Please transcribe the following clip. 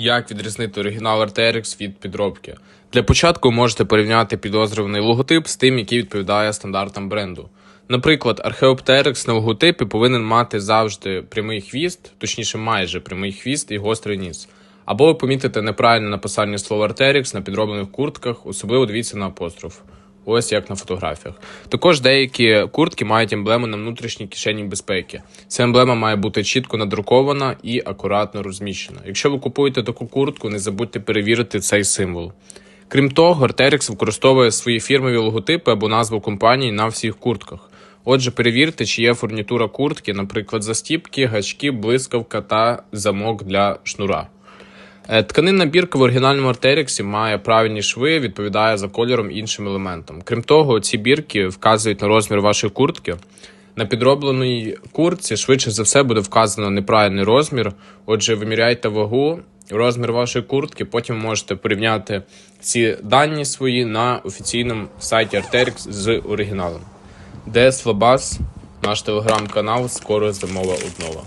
Як відрізнити оригінал RTX від підробки? Для початку можете порівняти підозрюваний логотип з тим, який відповідає стандартам бренду. Наприклад, Archeopteryx на логотипі повинен мати завжди прямий хвіст, точніше, майже прямий хвіст і гострий ніс. Або ви помітите неправильне написання слова Arterix на підроблених куртках, особливо дивіться на апостроф. Ось як на фотографіях. Також деякі куртки мають емблему на внутрішній кишені безпеки. Ця емблема має бути чітко надрукована і акуратно розміщена. Якщо ви купуєте таку куртку, не забудьте перевірити цей символ. Крім того, Arterix використовує свої фірмові логотипи або назву компанії на всіх куртках. Отже, перевірте, чи є фурнітура куртки, наприклад, застіпки, гачки, блискавка та замок для шнура. Е, Тканинна бірка в оригінальному артеріксі має правильні шви, відповідає за кольором іншим елементам. Крім того, ці бірки вказують на розмір вашої куртки. На підробленій куртці швидше за все буде вказано неправильний розмір. Отже, виміряйте вагу, розмір вашої куртки, потім можете порівняти ці дані свої на офіційному сайті Arterix з оригіналом. ДС Флабас, наш телеграм-канал, скоро зимова обнова.